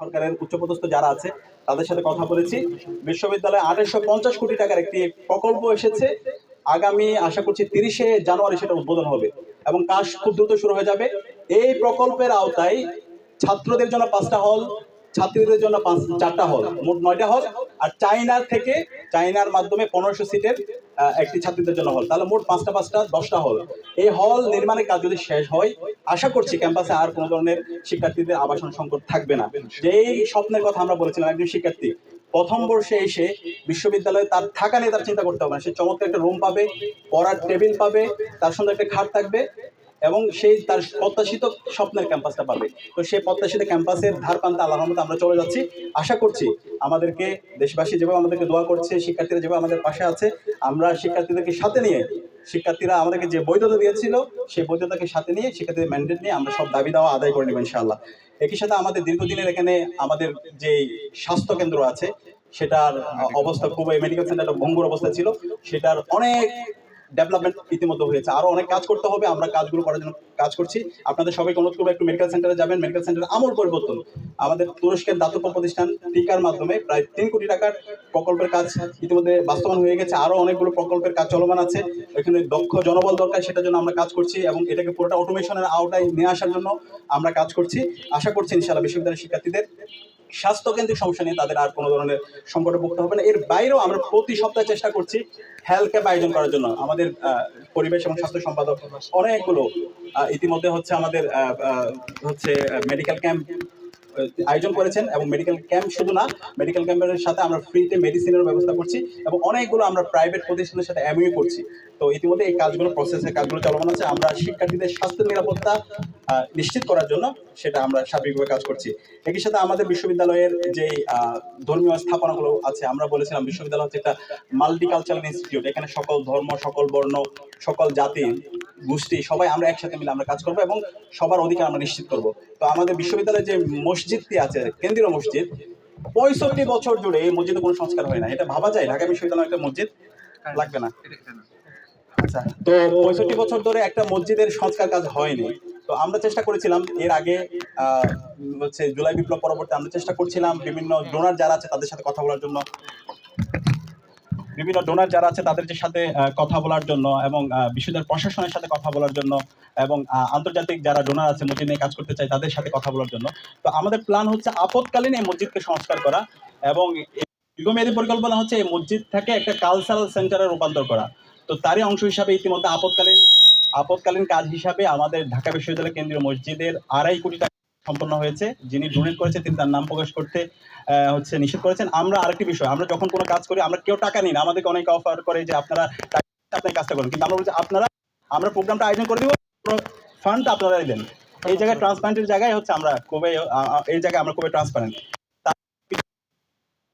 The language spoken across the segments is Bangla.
সরকারের উচ্চপদস্থ যারা আছে, তাদের সাথে কথা বলেছি। বিশ্ববিদ্যালয়ে আঠাশশো পঞ্চাশ কোটি টাকার একটি প্রকল্প এসেছে। আগামী, আশা করছি, তিরিশে জানুয়ারি সেটা উদ্বোধন হবে এবং কাজ খুব দ্রুত শুরু হয়ে যাবে। এই প্রকল্পের আওতায় ছাত্রদের জন্য পাঁচটা হল ছাত্রীদের জন্য পাঁচ, চারটা হল, মোট নয়টা হল, আর চাইনার থেকে চাইনার মাধ্যমে পনেরোশো সিটের একটি ছাত্রীদের জন্য হল। তাহলে মোট পাঁচটা পাঁচটা, দশটা হল। এই হল নির্মাণের কাজ যদি শেষ হয়, আশা করছি ক্যাম্পাসে আর কোনো ধরনের শিক্ষার্থীদের আবাসন সংকট থাকবে না। যেই স্বপ্নের কথা আমরা বলেছিলাম, একজন শিক্ষার্থী প্রথম বর্ষে এসে বিশ্ববিদ্যালয়ে তার থাকা নিয়ে তার চিন্তা করতে হবে না। সে চমৎকার একটা রুম পাবে, পড়ার টেবিল পাবে, তার সঙ্গে একটা খাট থাকবে এবং সেই তার প্রত্যাশিত স্বপ্নের ক্যাম্পাসটা পাবে। তো সেই প্রত্যাশিত ক্যাম্পাসের ধার প্রান্তে আল্লাহর রহমতে আমরা চলে যাচ্ছি। আশা করছি আমাদেরকে দেশবাসী যেভাবে আমাদেরকে দোয়া করছে, শিক্ষার্থীরা যেভাবে আমাদের পাশে আছে, আমরা শিক্ষার্থীদেরকে সাথে নিয়ে, শিক্ষার্থীরা আমাদেরকে যে বৈধতা দিয়েছিল, সেই বৈধতাকে সাথে নিয়ে শিক্ষার্থীদের ম্যান্ডেট নিয়ে আমরা সব দাবি দেওয়া আদায় করে নেব ইনশাআল্লাহ। একই সাথে আমাদের দীর্ঘদিনের এখানে আমাদের যে স্বাস্থ্য কেন্দ্র আছে, সেটার অবস্থা খুবই মেডিকেল সেন্টারটা ভঙ্গুর অবস্থা ছিল। সেটার অনেক ডেভেলপমেন্ট ইতিমধ্যে হয়েছে। আরও অনেক কাজ করতে হবে, আমরা কাজগুলো করার জন্য কাজ করছি। আপনাদের সবাই অনুরোধ করব, একটু মেডিকেল সেন্টারে যাবেন। মেডিকেল সেন্টারে আমূল পরিবর্তন। আমাদের তুরস্কের দাতব্য প্রতিষ্ঠান টিকার মাধ্যমে প্রায় তিন কোটি টাকার প্রকল্পের কাজ ইতিমধ্যে বাস্তবায়ন হয়ে গেছে। আরও অনেকগুলো প্রকল্পের কাজ চলমান আছে। এখানে দক্ষ জনবল দরকার, সেটার জন্য আমরা কাজ করছি এবং এটাকে পুরোটা অটোমেশনের আওতায় নিয়ে আসার জন্য আমরা কাজ করছি। আশা করছি ইনশাআল্লাহ বিশ্ববিদ্যালয়ের শিক্ষার্থীদের স্বাস্থ্যকেন্দ্রিক সমস্যা নিয়ে তাদের আর কোনো ধরনের সংকটে ভুগতে হবে না। এর বাইরেও আমরা প্রতি সপ্তাহে চেষ্টা করছি হেলথ ক্যাম্প আয়োজন করার জন্য। আমাদের পরিবেশ এবং স্বাস্থ্য সম্পাদক অনেকগুলো ইতিমধ্যে হচ্ছে আমাদের হচ্ছে মেডিকেল ক্যাম্প আয়োজন করেছেন এবং মেডিকেল ক্যাম্প শুধু না মেডিকেল ক্যাম্পের সাথে আমরা ফ্রিতে মেডিসিনের ব্যবস্থা করছি এবং অনেকগুলো আমরা প্রাইভেট প্রতিষ্ঠানের সাথে এমইউ করছি। তো ইতিমধ্যে এই কাজগুলো প্রসেসের কাজগুলো চলমান আছে। আমরা শিক্ষার্থীদের স্বাস্থ্য নিরাপত্তা নিশ্চিত করার জন্য সেটা আমরা সার্বিকভাবে কাজ করছি। একই সাথে আমাদের বিশ্ববিদ্যালয়ের যে ধর্মীয় স্থাপনাগুলো আছে আমরা বলেছিলাম বিশ্ববিদ্যালয় হচ্ছে একটা মাল্টিকালচারাল ইনস্টিটিউট এখানে সকল ধর্ম সকল বর্ণ সকল জাতি গোষ্ঠী সবাই আমরা একসাথে মিলে আমরা কাজ করব এবং সবার অধিকার আমরা নিশ্চিত করব। তো আমাদের বিশ্ববিদ্যালয়ে যে মসজিদটি আছে কেন্দ্রীয় মসজিদ পঁয়ষট্টি বছর জুড়ে এই মসজিদে কোনো সংস্কার হয় না। এটা ভাবা যায় ঢাকা বিশ্ববিদ্যালয়ে একটা মসজিদ লাগবে না। আচ্ছা তো পঁয়ষট্টি বছর ধরে একটা মসজিদের সংস্কার কাজ হয়নি। তো আমরা চেষ্টা করেছিলাম, এর আগে হচ্ছে জুলাই বিপ্লব পরবর্তী আমরা চেষ্টা করছিলাম, বিভিন্ন ডোনার যারা আছে তাদের সাথে কথা বলার জন্য। বিভিন্ন ডোনার যারা আছে তাদের সাথে কথা বলার জন্য এবং বিশ্ববিদ্যালয় প্রশাসনের সাথে কথা বলার জন্য এবং আন্তর্জাতিক যারা ডোনার আছে মসজিদ নিয়ে কাজ করতে চায় তাদের সাথে কথা বলার জন্য। তো আমাদের প্ল্যান হচ্ছে আপৎকালীন এই মসজিদকে সংস্কার করা এবং দীর্ঘমেয়াদী পরিকল্পনা হচ্ছে এই মসজিদটাকে একটা কালচারাল সেন্টারে রূপান্তর করা। তো তারই অংশ হিসাবে ইতিমধ্যে আপৎকালীন আপৎকালীন কাজ হিসাবে আমাদের ঢাকা বিশ্ববিদ্যালয় কেন্দ্রীয় মসজিদের আড়াই কোটি টাকা সম্পন্ন হয়েছে। যিনি ডোনেট তিনি তার নাম প্রকাশ করতে হচ্ছে নিষেধ করেছেন। আমরা আরেকটি বিষয়, আমরা যখন কোনো কাজ করি, আমরা কেউ টাকা নিই না। আমাদেরকে অনেকে অফার করে যে আপনারা টাকা দিয়ে আপনি কাজটা করেন। কিন্তু আমরা বলছি, আপনারা, আমরা প্রোগ্রামটা আয়োজন করে দিব ফান্ডটা আপনারাই দেন। এই জায়গায় ট্রান্সপারেন্টের জায়গায় হচ্ছে আমরা এই জায়গায় আমরা ট্রান্সপারেন্ট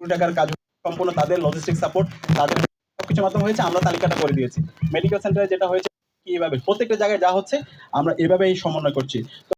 টাকার কাজ সম্পূর্ণ তাদের লজিস্টিক সাপোর্ট তাদের সবকিছুর মাধ্যমে হয়েছে। আমরা তালিকাটা করে দিয়েছি। মেডিকেল সেন্টারে যেটা হয়েছে এভাবে প্রত্যেকটা জায়গায় যা হচ্ছে আমরা এভাবেই সমন্বয় করছি।